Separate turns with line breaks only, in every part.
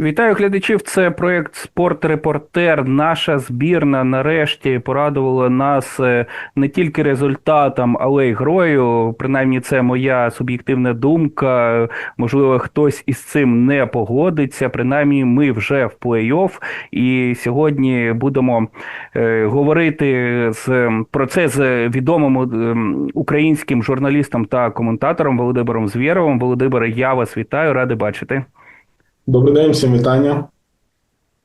Вітаю глядачів. Це проєкт Спорт-репортер. Наша збірна нарешті порадувала нас е, не тільки результатом, але й грою. Принаймні, це моя суб'єктивна думка. Можливо, хтось із цим не погодиться. Принаймні, ми вже в плей-офф. І сьогодні будемо е, говорити з про це з відомим е, українським журналістом та коментатором Володимиром Звєровим. Володимире, я вас вітаю, радий бачити.
Добрий день, всім вітання.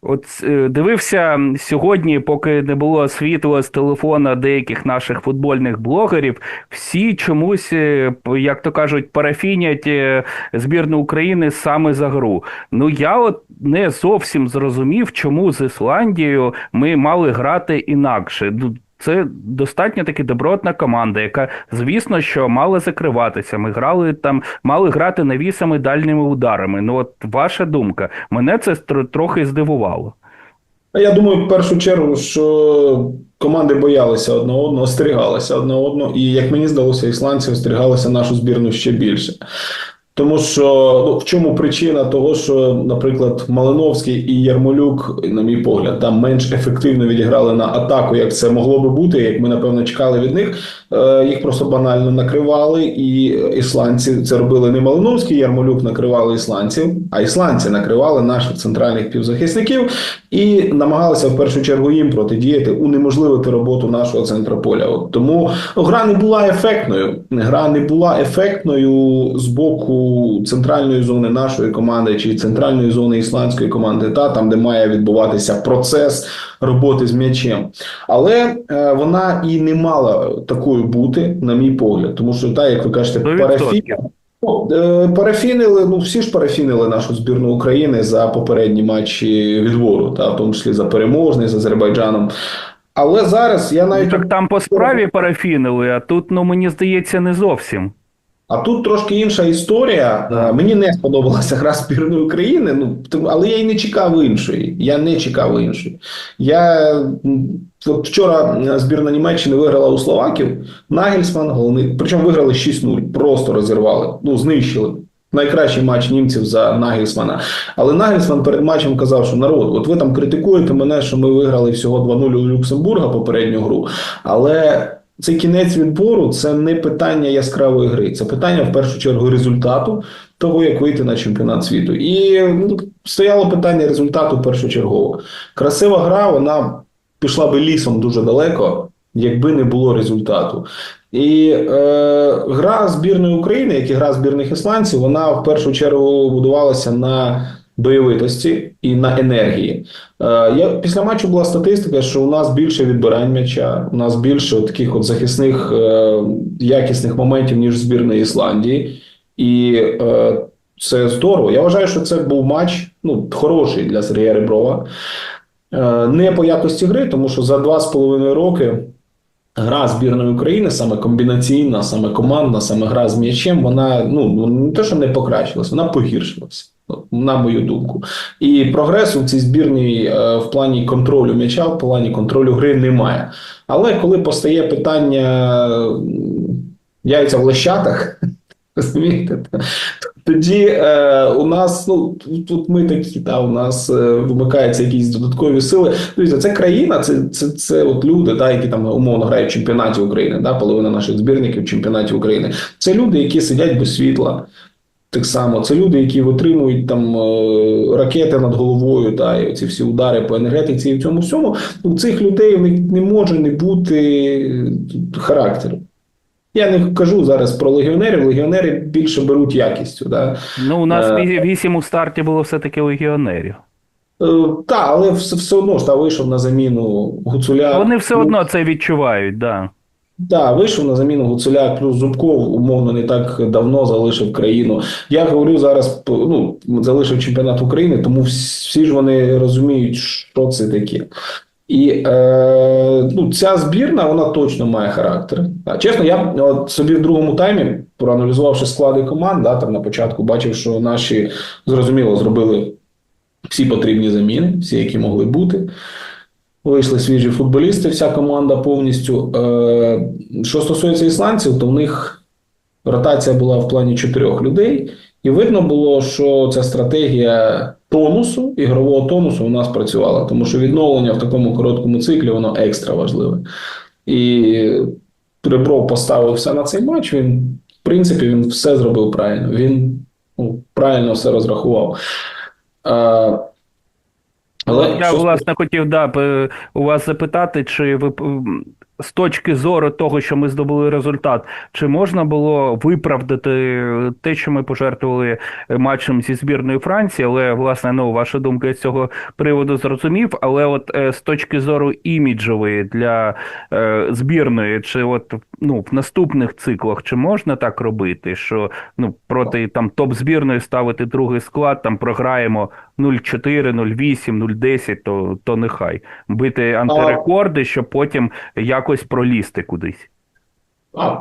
От е, дивився сьогодні, поки не було світла з телефона деяких наших футбольних блогерів, всі чомусь, е, як то кажуть, парафінять е, збірну України саме за гру. Ну я от не зовсім зрозумів, чому з Ісландією ми мали грати інакше. Це достатньо таки добротна команда, яка, звісно, що мала закриватися. Ми грали там, мали грати навісами дальніми ударами. Ну, от ваша думка, мене це трохи здивувало.
Я думаю, в першу чергу, що команди боялися одне одного, остерігалися одне одного, і як мені здалося, ісландці остерігалися нашу збірну ще більше. Тому що ну, в чому причина того, що, наприклад, Малиновський і Ярмолюк, на мій погляд, там менш ефективно відіграли на атаку, як це могло би бути, як ми напевно чекали від них. Е, їх просто банально накривали, і ісландці це робили не Малиновський, Ярмолюк накривали ісландців, а ісландці накривали наших центральних півзахисників і намагалися в першу чергу їм протидіяти, унеможливити роботу нашого центра поля. От тому гра не була ефектною. Гра не була ефектною з боку центральної зони нашої команди чи центральної зони ісландської команди, та там, де має відбуватися процес роботи з м'ячем. Але е, вона і не мала такою бути, на мій погляд, тому що так, як ви кажете. Ну, е, парафінили, ну всі ж парафінили нашу збірну України за попередні матчі відбору, та в тому числі за переможний з Азербайджаном. Але зараз я навіть
так там по справі парафінили, а тут ну мені здається не зовсім.
А тут трошки інша історія. Мені не сподобалася гра збірної України, ну але я й не чекав іншої. Я не чекав іншої. Я от вчора збірна Німеччини виграла у Словаків. Нагельсман, головний, причому виграли 6-0, просто розірвали, ну знищили. Найкращий матч німців за Нагельсмана. Але Нагельсман перед матчем казав, що народ, от ви там критикуєте мене, що ми виграли всього 2-0 у Люксембурга попередню гру. Але цей кінець відбору це не питання яскравої гри, це питання в першу чергу результату того, як вийти на чемпіонат світу. І ну, стояло питання результату першочергово. Красива гра, вона пішла би лісом дуже далеко, якби не було результату. І е, гра збірної України, як і гра збірних ісландців, вона в першу чергу будувалася на бойовитості і на енергії. Е, я Після матчу була статистика, що у нас більше відбирань м'яча, у нас більше таких от захисних е, якісних моментів, ніж збірної Ісландії. І е, це здорово. Я вважаю, що це був матч ну, хороший для Сергія Реброва. Не по якості гри, тому що за два з половиною роки. Гра збірної України, саме комбінаційна, саме командна, саме гра з м'ячем, вона ну не те, що не покращилась, вона погіршилася на мою думку. І прогресу в цій збірній е, в плані контролю м'яча, в плані контролю гри немає. Але коли постає питання яйця в лещатах, розумієте, тоді е, у нас, ну тут ми такі, та у нас е, вимикаються якісь додаткові сили. Дивіться, це країна, це це, це от люди, та, які там умовно грають в чемпіонаті України, да, половина наших збірників в чемпіонаті України. Це люди, які сидять без світла. Так само це люди, які витримують там е, ракети над головою, та і ці всі удари по енергетиці і в цьому всьому. У цих людей не може не бути характеру. Я не кажу зараз про легіонерів. Легіонери більше беруть якістю. Да?
Ну, у нас е, вісім у старті було все-таки легіонерів.
Е, так, але все все одно ж та вийшов на заміну Гуцуля.
Вони все одно це відчувають, так. Да.
Так, вийшов на заміну Гуцуляк, плюс Зубков, умовно, не так давно залишив країну. Я говорю зараз, ну, залишив чемпіонат України, тому всі ж вони розуміють, що це таке. І е, ну, ця збірна вона точно має характер. Чесно, я от собі в другому таймі, проаналізувавши склади команд, да, там на початку бачив, що наші зрозуміло зробили всі потрібні заміни, всі, які могли бути. Вийшли свіжі футболісти, вся команда повністю. Е, що стосується ісландців, то в них ротація була в плані чотирьох людей, і видно було, що ця стратегія тонусу, ігрового тонусу у нас працювала, тому що відновлення в такому короткому циклі воно екстра важливе. І Ребров поставив все на цей матч. Він, в принципі, він все зробив правильно. Він ну, правильно все розрахував. Але
Я
що
власне хотів да, у вас запитати, чи ви з точки зору того, що ми здобули результат, чи можна було виправдати те, що ми пожертвували матчем зі збірною Франції? Але власне, ну ваша думка з цього приводу зрозумів. Але от е, з точки зору іміджової для е, збірної, чи от ну в наступних циклах, чи можна так робити, що ну проти там топ збірної ставити другий склад, там програємо 0-4, 0-8, 0-10, то, то нехай бити антирекорди, щоб потім якось пролізти кудись.
А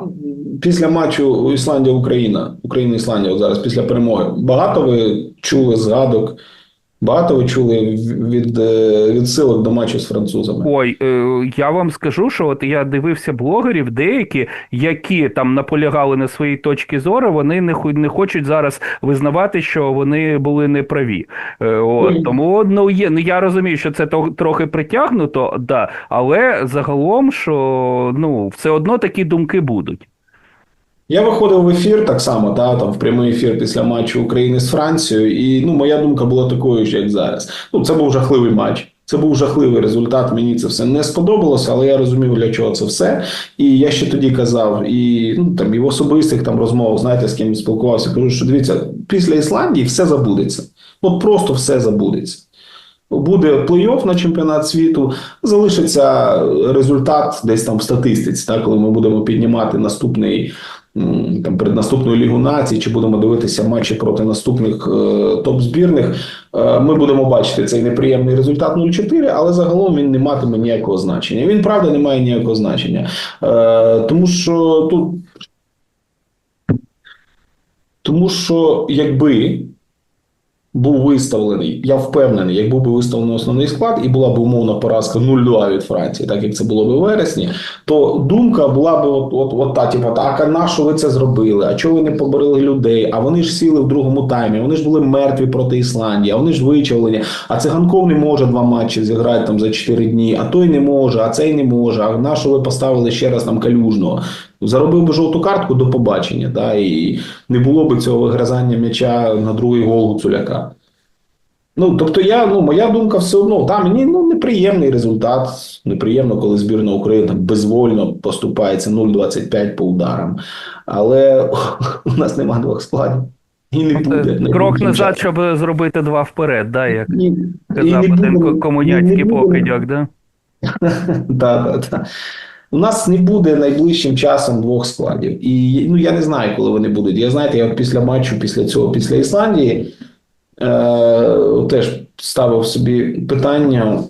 після матчу Ісландія Україна, Україна Ісландія зараз після перемоги. Багато ви чули згадок, багато ви чули від е, відсилок до матчу з французами.
Ой, е, я вам скажу, що от я дивився блогерів, деякі, які там наполягали на своїй точці зору, вони не не хочуть зараз визнавати, що вони були неправі. Е, От, тому ну є. Ну я розумію, що це то- трохи притягнуто, да, але загалом, що ну все одно такі думки будуть.
Я виходив в ефір так само, та, там, в прямий ефір після матчу України з Францією, і ну, моя думка була такою ж, як зараз. Ну, це був жахливий матч. Це був жахливий результат. Мені це все не сподобалося, але я розумів, для чого це все. І я ще тоді казав, і ну там і в особистих там розмовах, знаєте, з ким спілкувався, кажу, що дивіться, після Ісландії все забудеться. От просто все забудеться. Буде плей-офф на чемпіонат світу, залишиться результат десь там в статистиці, так, коли ми будемо піднімати наступний там перед наступною лігу націй, чи будемо дивитися матчі проти наступних е, топ-збірних. Е, ми будемо бачити цей неприємний результат 0-4, але загалом він не матиме ніякого значення. Він правда не має ніякого значення, е, тому що тут. Тому що якби був виставлений, я впевнений, як був виставлений основний склад, і була б умовна поразка 0-2 від Франції, так як це було б у вересні, то думка була б от, от, от та, типу, так, а на що ви це зробили? А чого ви не поборили людей? А вони ж сіли в другому таймі, вони ж були мертві проти Ісландії, а вони ж вичавлені. А циганков не може два матчі зіграти там за 4 дні, а той не може, а цей не може. А на що ви поставили ще раз там калюжного? Заробив би жовту картку до побачення, да, і не було б цього вигризання м'яча на другий гол Гуцуляка. Ну, тобто, я, ну, моя думка все одно, та мені ну, неприємний результат. Неприємно, коли збірна України там безвольно поступається 0,25 по ударам. Але у нас немає двох складів. І не буде. Не
Крок
буде
назад, щоб зробити два вперед, да, як
І- і
казав
не
один
буде-
комуняцький покидьок, да?
Да, да, да. У нас не буде найближчим часом двох складів. І ну, я не знаю, коли вони будуть. Я знаєте, я от після матчу, після цього, після Ісландії, е, теж ставив собі питання: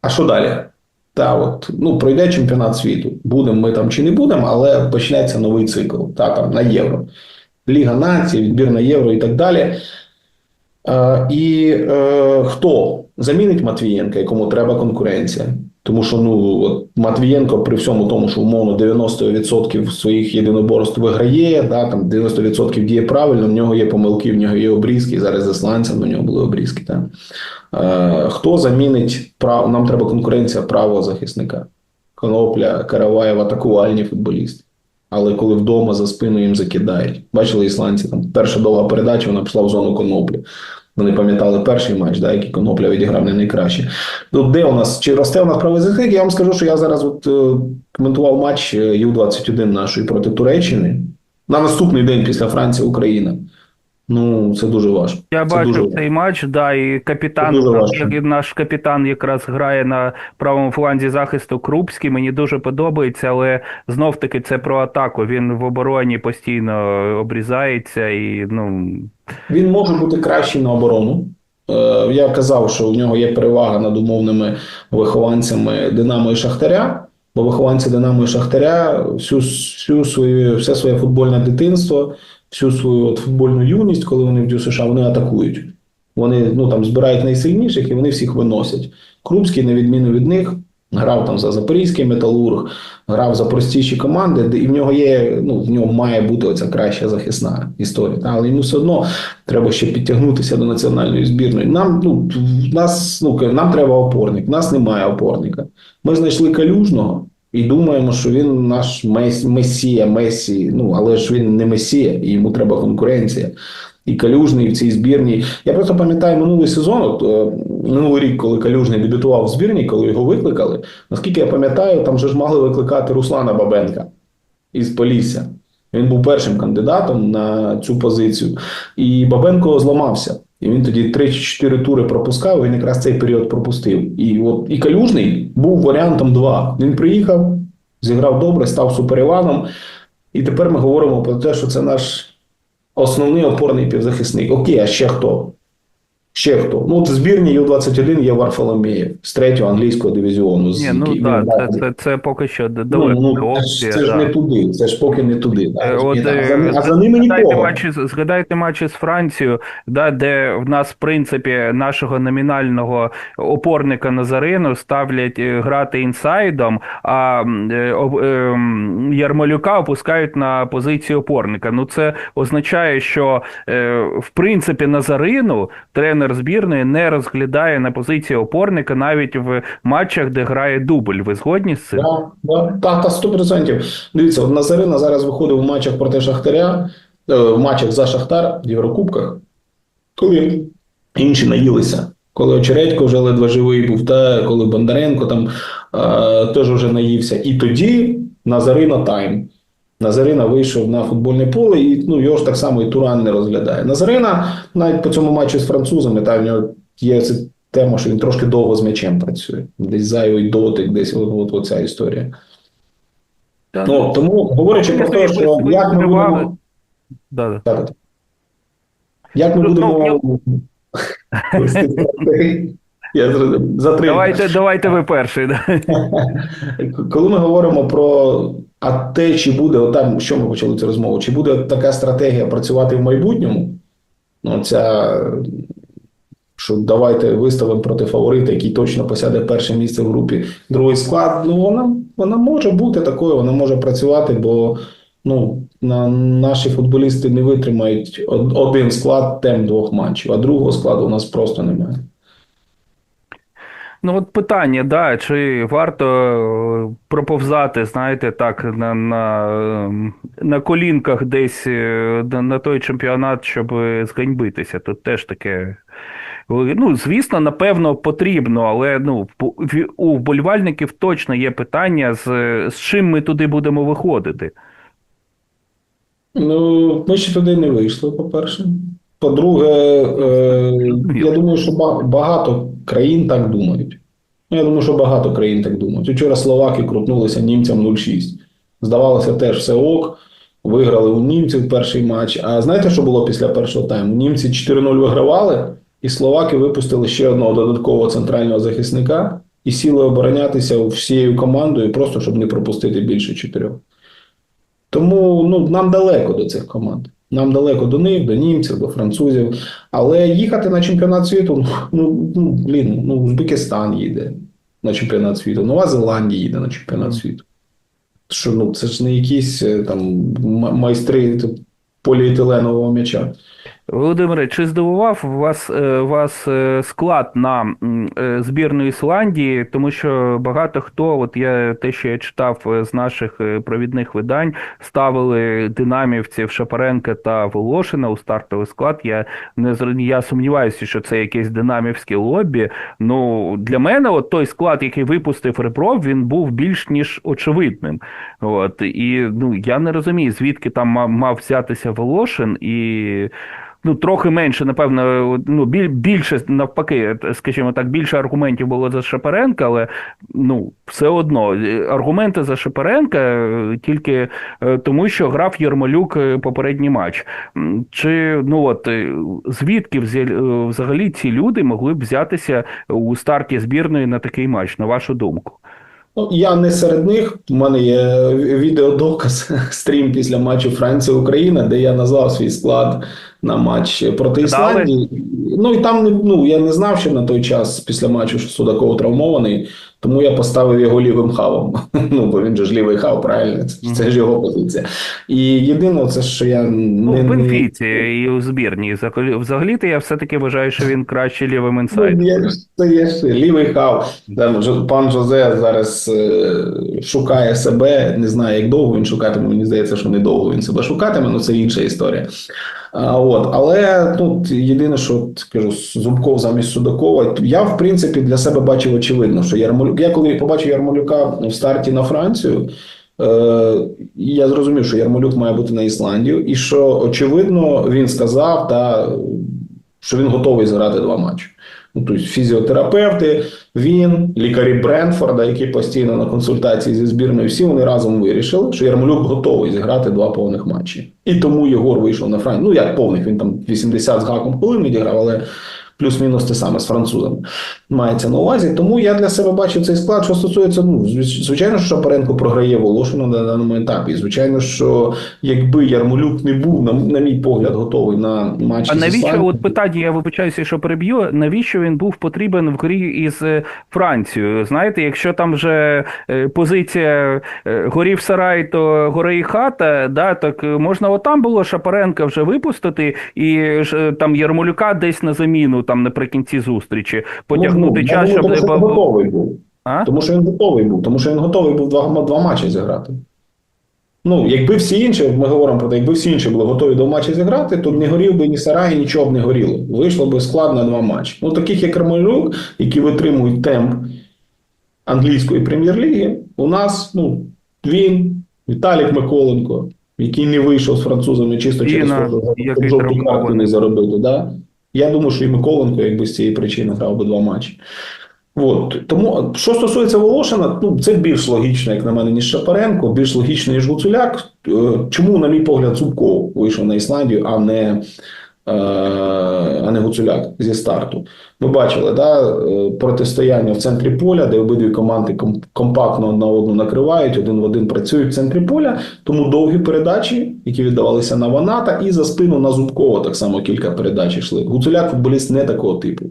а що далі? Та, от, ну, пройде чемпіонат світу. Будемо ми там чи не будемо, але почнеться новий цикл та, там, на євро. Ліга націй, відбір на євро і так далі. Е, і е, хто замінить Матвієнка, якому треба конкуренція? Тому що ну от Матвієнко при всьому тому, що умовно 90% своїх єдиноборств виграє, да, там 90% діє правильно, в нього є помилки, в нього є обрізки. Зараз з ісландцем у нього були обрізки. Та. Е, хто замінить прав... Нам треба конкуренція правого захисника. Конопля, Караваєв, атакувальні футболісти. Але коли вдома за спину їм закидають. Бачили ісландці, там перша довга передача, вона пішла в зону коноплі. Вони пам'ятали перший матч, да, який Конопля відіграв не найкраще. Ну, де у нас, чи росте у нас правий захисник? Я вам скажу, що я зараз от, е, коментував матч е, Ю-21 нашої проти Туреччини на наступний день після Франції Україна. Ну, це дуже важко.
Я
Це дуже
цей матч, да, і капітан, наш, наш капітан якраз грає на правому фланзі захисту Крупський. Мені дуже подобається, але знов таки це про атаку. Він в обороні постійно обрізається і ну
Він може бути кращий на оборону. Е, Я казав, що в нього є перевага над умовними вихованцями Динамо і Шахтаря. Бо вихованці Динамо і Шахтаря всю, всю свою, все своє футбольне дитинство, всю свою от футбольну юність, коли вони в ДЮСШ, вони атакують. Вони ну, там, збирають найсильніших і вони всіх виносять. Крупський, на відміну від них, Грав там за Запорізький металург, грав за простіші команди, і в нього є, ну в нього має бути оця краща захисна історія. Але йому все одно треба ще підтягнутися до національної збірної. Нам ну в нас ну нам треба опорник. в нас немає опорника. Ми знайшли калюжного. І думаємо, що він наш месія, Месі. Ну але ж він не месія, і йому треба конкуренція. І Калюжний в цій збірні. Я просто пам'ятаю минулий сезон, от, е, минулий рік, коли Калюжний дебютував в збірні, коли його викликали. Наскільки я пам'ятаю, там вже ж могли викликати Руслана Бабенка із Полісся. Він був першим кандидатом на цю позицію. І Бабенко зламався. І він тоді 3-4 тури пропускав, він якраз цей період пропустив. І от і Калюжний був варіантом 2. Він приїхав, зіграв добре, став суперіваном. І тепер ми говоримо про те, що це наш основний опорний півзахисник. Окей, а ще хто? Ще хто? Ну, в збірні Ю-21 є Варфоломєєв з третього англійського дивізіону.
Ні, ну так, да, це, це, це поки що
далеко. Ну, ну, опція, це ж не туди, це ж поки не туди. Да.
От, а, за,
е, а за ними нікого.
Матчі, згадайте матчі з Францією, да, де в нас, в принципі, нашого номінального опорника Назарину ставлять е, грати інсайдом, а е, е, Ярмолюка опускають на позицію опорника. Ну, це означає, що е, в принципі Назарину тренер тренер збірної не розглядає на позиції опорника навіть в матчах, де грає дубль. Ви згодні з цим?
Так, да, так, та сто процентів. Дивіться, Назарина зараз виходив в матчах проти Шахтаря, е, в матчах за Шахтар в Єврокубках, коли інші наїлися. Коли Очередько вже ледве живий був, та коли Бондаренко там е, теж вже наївся. І тоді Назарина тайм. Назарина вийшов на футбольне поле, і ну його ж так само і Туран не розглядає. Назарина навіть по цьому матчу з французами, та в нього є ця тема, що він трошки довго з м'ячем працює. Десь зайвий дотик, десь от, от, от ця історія. Да, ну, Тому говорячи про те, що як ми будемо. Да, да. Як ми ну, будемо.
Я Давайте давайте ви перший.
Коли ми говоримо про а те, чи буде отам, що ми почали цю розмову, чи буде така стратегія працювати в майбутньому? Ну, ця, що давайте виставимо проти фаворита, який точно посяде перше місце в групі, другий склад. Ну, вона вона може бути такою, вона може працювати, бо ну, на, наші футболісти не витримають один склад тем двох матчів, а другого складу у нас просто немає.
Ну, от питання, да, чи варто е, проповзати, знаєте, так, на на, ем, на колінках десь е, на той чемпіонат, щоб зганьбитися. Тут теж таке. Ну, звісно, напевно, потрібно, але ну, у вболівальників точно є питання, з, з чим ми туди будемо виходити.
Ну, ми ще туди не вийшли, по-перше. По-друге, е, я думаю, що багато країн так думають. Ну, Я думаю, що багато країн так думають. Вчора словаки крутнулися німцям 0-6. Здавалося, теж все ок. Виграли у німців перший матч. А знаєте, що було після першого тайму? Німці 4-0 вигравали, і словаки випустили ще одного додаткового центрального захисника і сіли оборонятися всією командою, просто щоб не пропустити більше чотирьох. Тому ну, нам далеко до цих команд. Нам далеко до них, до німців, до французів. Але їхати на чемпіонат світу, ну, ну блін, ну Узбекистан їде на чемпіонат світу, Нова Зеландія їде на чемпіонат світу. Що ну це ж не якісь е, там майстри поліетиленового м'яча.
Володимире, чи здивував вас е, вас е, склад на е, збірну Ісландії? Тому що багато хто, от я те, що я читав з наших провідних видань, ставили динамівців Шапаренка та Волошина у стартовий склад. Я не я сумніваюся, що це якесь динамівське лобі. Ну для мене, от той склад, який випустив Ребров, він був більш ніж очевидним. От і ну я не розумію, звідки там мав, мав взятися Волошин і ну трохи менше, напевно, ну більше навпаки, скажімо так, більше аргументів було за Шапаренка, але ну все одно аргументи за Шапаренка е, тільки е, тому, що грав Єрмолюк е, попередній матч. Чи ну от звідки взагалі ці люди могли б взятися у старті збірної на такий матч, на вашу думку?
Ну, я не серед них. У мене є відеодоказ стрім після матчу Франція-Україна, де я назвав свій склад на матч проти Ісландії. Ну і там не- ну, я не знав, що на той час після матчу що Судаков травмований, тому я поставив його лівим хавом. Ну, бо він же ж лівий хав, правильно? Це, це ж його позиція. І єдине, це що я
Ну, в Бенфіці і у збірні. Взагалі- Взагалі-то я все-таки вважаю, що він краще лівим
Ну,
інсайдом.
є, це є ще лівий хав. Там пан Жозе зараз е, шукає себе. Не знаю, як довго він шукатиме. Мені здається, що недовго він себе шукатиме, але це інша історія. От, але тут єдине, що от, кажу, Зубков замість Судакова. Я, в принципі, для себе бачив очевидно, що Ярмолюк. Я коли побачив Ярмолюка в старті на Францію. Е, я зрозумів, що Ярмолюк має бути на Ісландію, і що очевидно він сказав, та, що він готовий зіграти два матчі. Ну, тобто фізіотерапевти, він, лікарі Бренфорда, які постійно на консультації зі збірною, всі вони разом вирішили, що Ярмолюк готовий зіграти два повних матчі. І тому Єгор вийшов на Францію. Ну, як повних, він там 80 з гаком хвилин відіграв, але плюс-мінус те саме з французами мається на увазі. Тому я для себе бачив цей склад. Що стосується, ну, звич- звичайно, що Шапаренко програє Волошину на даному етапі. Звичайно, що якби Ярмолюк не був, на, на мій погляд, готовий на матч.
А навіщо
Ісландією,
от питання, я вибачаюся, що переб'ю. Навіщо він був потрібен в грі із е, Францією? Знаєте, якщо там вже е, позиція е, горів сарай, то гори і хата, да, так можна отам було Шапаренка вже випустити і там Ярмолюка десь на заміну там наприкінці зустрічі потягнути
Ну,
час, щоб не
він готовий був.
А?
Тому що він готовий був. Тому що він готовий був два, два матчі зіграти. Ну, якби всі інші, ми говоримо про те, якби всі інші були готові до матчі зіграти, то не горів би ні Сарай, нічого б не горіло. Вийшло би склад на два матчі. Ну, таких як Романюк, які витримують темп англійської прем'єр-ліги, у нас ну, він, Віталік Миколенко, який не вийшов з французами чисто через те, що жовту карту не заробити. Да? Я думаю, що і Миколенко, якби з цієї причини грав би два матчі. От. Тому, що стосується Волошина, ну, це більш логічно, як на мене, ніж Шапаренко, більш логічно, ніж Гуцуляк. Е, Чому, на мій погляд, Зубков вийшов на Ісландію, а не, а не Гуцуляк зі старту? Ми бачили да, е, протистояння в центрі поля, де обидві команди компактно одна одну накривають, один в один працюють в центрі поля. Тому довгі передачі, які віддавалися на Ваната, і за спину на Зубкова так само кілька передач йшли. Гуцуляк футболіст не такого типу.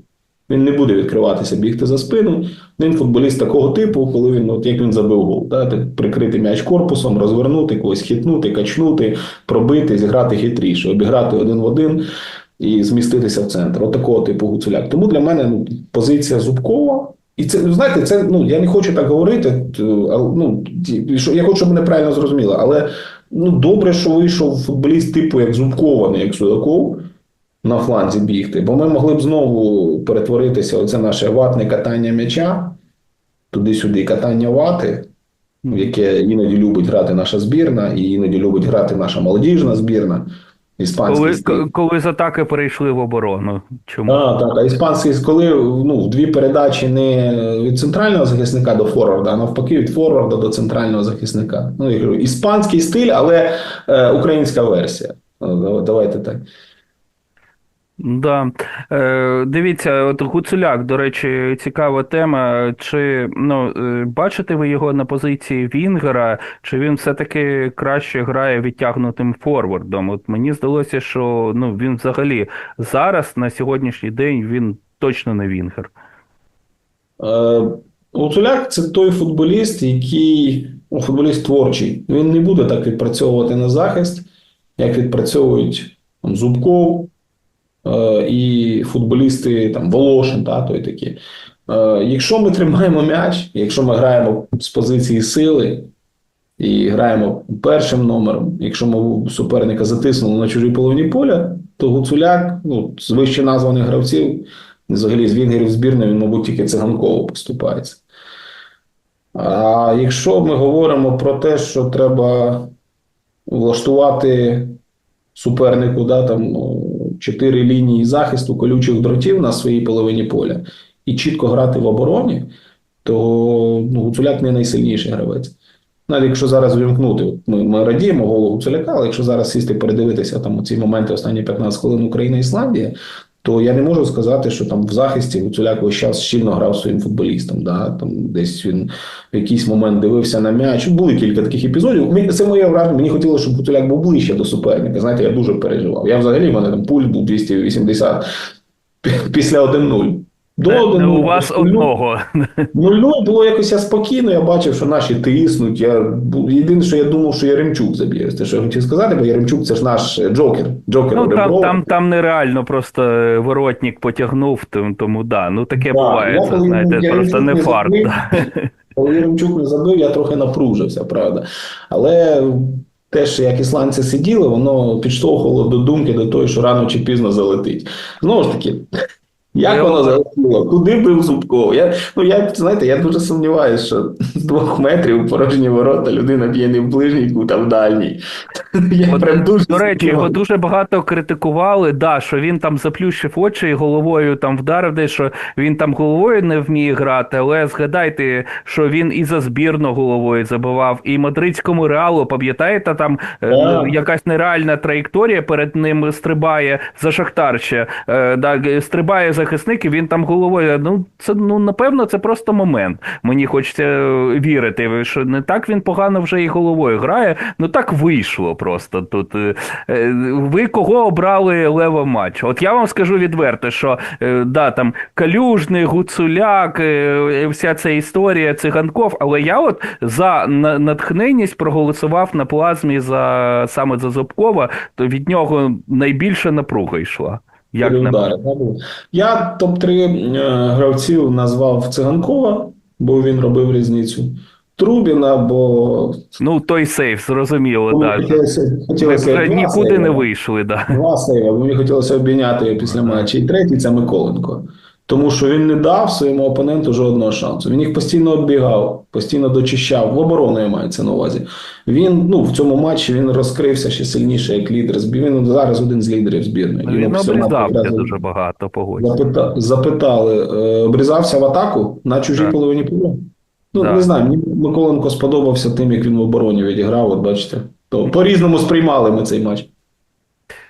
Він не буде відкриватися, бігти за спину. Він футболіст такого типу, коли він, от як він забив гол, да, прикрити м'яч корпусом, розвернути, когось хитнути, качнути, пробити, зіграти хитріше, обіграти один в один і зміститися в центр. От такого типу гуцуляк. Тому для мене ну, позиція Зубкова. І це, знаєте, це ну я не хочу так говорити. Ну я хочу, щоб мене правильно зрозуміли, але ну добре, що вийшов футболіст типу як Зубкова, не як Судаков на фланзі бігти, бо ми могли б знову перетворитися. Оце наше ватне катання м'яча, туди-сюди катання вати, в яке іноді любить грати наша збірна, і іноді любить грати наша молодіжна збірна. Іспанський
Коли, коли з атаки перейшли в оборону. Чому?
А, так, а іспанський, коли ну, в дві передачі не від центрального захисника до форварда, а навпаки, від форварда до центрального захисника. Ну, я кажу, іспанський стиль, але е, українська версія. Давайте так.
Да. Е, дивіться, от Гуцуляк, до речі, цікава тема. Чи ну, е, бачите ви його на позиції Вінгера, чи він все-таки краще грає відтягнутим форвардом? От мені здалося, що ну, він взагалі зараз, на сьогоднішній день, він точно не Вінгер.
Е, Гуцуляк це той футболіст, який ну, футболіст творчий. Він не буде так відпрацьовувати на захист, як відпрацьовують там, Зубков і футболісти там, Волошин, та, той такі. Е, якщо ми тримаємо м'яч, якщо ми граємо з позиції сили і граємо першим номером, якщо ми суперника затиснули на чужій половині поля, то Гуцуляк, ну, з вище названих гравців, взагалі з вінгерів збірної, він, мабуть, тільки циганково поступається. А якщо ми говоримо про те, що треба влаштувати супернику да, там, ну, чотири лінії захисту колючих дротів на своїй половині поля і чітко грати в обороні, то ну, Гуцуляк не найсильніший гравець. Навіть якщо зараз вімкнути, ми, ми радіємо голу Гуцуляка, але якщо зараз сісти передивитися там ці моменти останні 15 хвилин Україна Ісландія, то я не можу сказати, що там в захисті Гуцуляк весь час щільно грав своїм футболістом. Да? Там десь він в якийсь момент дивився на м'яч. Були кілька таких епізодів. Це моє враження. Мені хотілося, щоб Гуцуляк був ближче до суперника. Знаєте, я дуже переживав. Я взагалі в мене там пульс був 280 після 1-0.
До не, не у вас одного.
0-0 було якось я спокійно, я бачив, що наші тиснуть. Я, Єдине, що я думав, що Яремчук заб'є. Те, що я хотів сказати, бо Яремчук це ж наш джокер. джокер
ну, там, там там, нереально просто воротник потягнув, тому да, ну таке да, буває. Це, знаєте, просто не фарт.
Коли Яремчук не забив, я трохи напружився, правда. Але. Те, що як ісландці сиділи, воно підштовхувало до думки до того, що рано чи пізно залетить. Знову ж таки, як воно залетіло? Куди бив Зубков? Я, ну, я, знаєте, я дуже сумніваюся, що з двох метрів порожні ворота людина б'є не в ближній кут, а в дальній.
Я От, прям дуже До речі, його дуже багато критикували, да, що він там заплющив очі і головою там вдарив, десь, що він там головою не вміє грати, але згадайте, що він і за збірну головою забивав, і мадридському реалу, пам'ятаєте, там е, якась нереальна траєкторія перед ним стрибає за Шахтар ще, е, да, стрибає захисник, і він там головою. Ну, це ну напевно, це просто момент. Мені хочеться е, вірити, що не так він погано вже і головою грає. Ну так вийшло просто тут. Е, е, ви кого обрали лево матч? От я вам скажу відверто, що да, там Калюжний, Гуцуляк, вся ця історія циганков, але я от за натхненність проголосував на плазмі за саме за Зубкова, то від нього найбільша напруга йшла. Як
удари, Я топ-3 е, гравців назвав Циганкова, бо він робив різницю. Трубіна, бо.
Ну, той сейф, зрозуміло, ну, так. Хотілося, нікуди сейва. не вийшли, да.
Два сейва, бо мені хотілося обміняти після матчу. І третій це Миколенко. Тому що він не дав своєму опоненту жодного шансу. Він їх постійно оббігав, постійно дочищав. В оборону я маю це на увазі. Він ну в цьому матчі він розкрився ще сильніше, як лідер. Він зараз один з лідерів збірної.
Він обрізався дуже багато погодь. Запита...
Запитали, е, обрізався в атаку на чужій так. половині поля. Ну так. не знаю. Мені Миколенко сподобався тим, як він в обороні відіграв. От бачите, то по різному сприймали ми цей матч.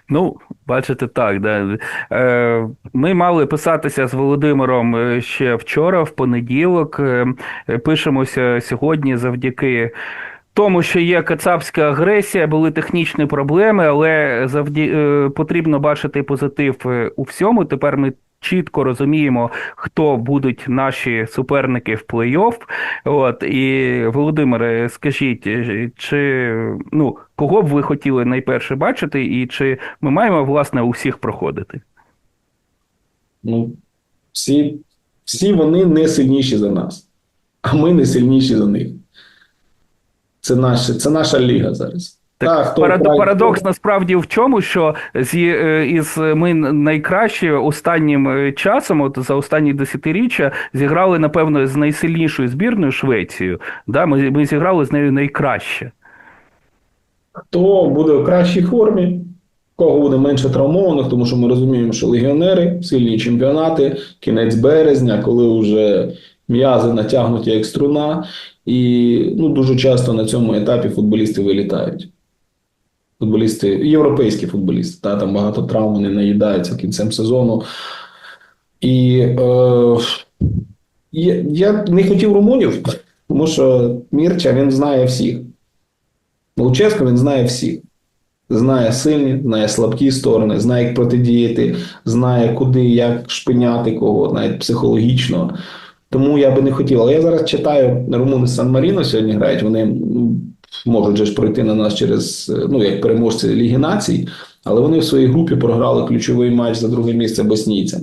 Ну, бачите, так. Да. Е, Ми мали писатися з Володимиром е, ще вчора, в понеділок. Е, Пишемося сьогодні завдяки. Тому, що є кацапська агресія, були технічні проблеми, але завді... Потрібно бачити позитив у всьому. Тепер ми чітко розуміємо, хто будуть наші суперники в плей-офф. От і Володимире, скажіть, чи ну кого б ви хотіли найперше бачити, і чи ми маємо власне усіх проходити?
Ну, всі, всі вони не сильніші за нас, а ми не сильніші за них. Це наша, це наша ліга зараз.
Так, так Парадокс насправді в чому, що зі е, із ми найкраще останнім е, часом, от за останні десятиріччя, зіграли, напевно, з найсильнішою збірною Швецією. Да, Ми ми зіграли з нею найкраще.
Хто буде в кращій формі, кого буде менше травмованих, тому що ми розуміємо, що легіонери, сильні чемпіонати, кінець березня, коли вже м'язи натягнуті як струна, і ну, дуже часто на цьому етапі футболісти вилітають футболісти, європейські футболісти, та, там багато травм вони наїдаються кінцем сезону. І е, я, я не хотів румунів, тому що Мірча він знає всіх. Луческо він знає всіх. Знає сильні, знає слабкі сторони, знає, як протидіяти, знає, куди, як шпиняти кого, навіть психологічно. Тому я би не хотів. Але я зараз читаю румуни Сан Маріно сьогодні грають. Вони можуть же ж пройти на нас через ну як переможці Ліги Націй, але вони в своїй групі програли ключовий матч за друге місце боснійцям.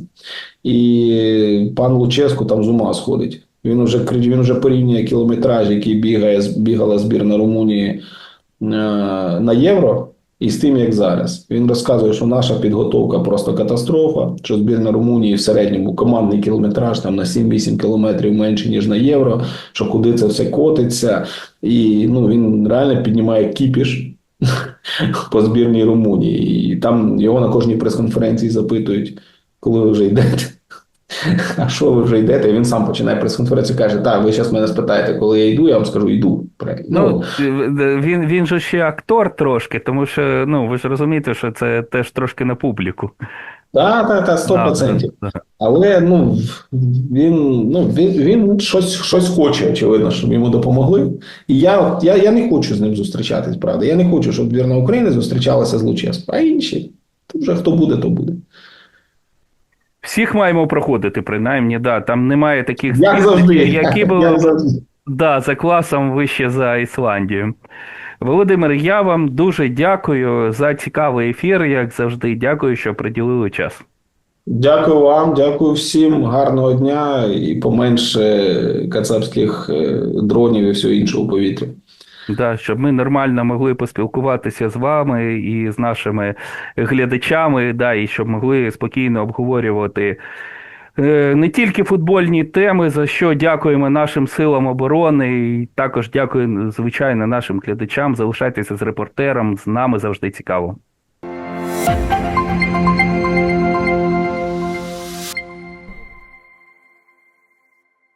І пан Луческу там з ума сходить. Він вже він вже порівнює кілометраж, який бігає бігала збірна Румунії е, на євро. І з тим, як зараз, він розказує, що наша підготовка просто катастрофа. Що збірна Румунії в середньому командний кілометраж там на 7-8 кілометрів менше ніж на євро. Що куди це все котиться, і ну він реально піднімає кіпіш по збірній Румунії. І там його на кожній прес-конференції запитують, коли ви вже йдете. А що ви вже йдете? І він сам починає прес-конференцію. Каже: Так, ви зараз мене спитаєте, коли я йду, я вам скажу, йду.
Ну, ну Він він же ще актор трошки, тому що ну ви ж розумієте, що це теж трошки на публіку.
Так, так, так, 100%.
Да, да.
Але ну, він, ну, він, він щось, щось хоче, очевидно, щоб йому допомогли. І я, я, я не хочу з ним зустрічатись, правда. Я не хочу, щоб збірна України зустрічалася з Луческо. А інші, вже хто буде, то буде.
Всіх маємо проходити, принаймні, да. Там немає таких
Як завжди.
які
Як
були да, за класом вище за Ісландію. Володимир, я вам дуже дякую за цікавий ефір, як завжди. Дякую, що приділили час.
Дякую вам, дякую всім. Гарного дня і поменше кацапських е, дронів і всього іншого у повітрі.
Да, щоб ми нормально могли поспілкуватися з вами і з нашими глядачами, да, і щоб могли спокійно обговорювати е, не тільки футбольні теми, за що дякуємо нашим силам оборони, і також дякую, звичайно, нашим глядачам. Залишайтеся з репортером. З нами завжди цікаво.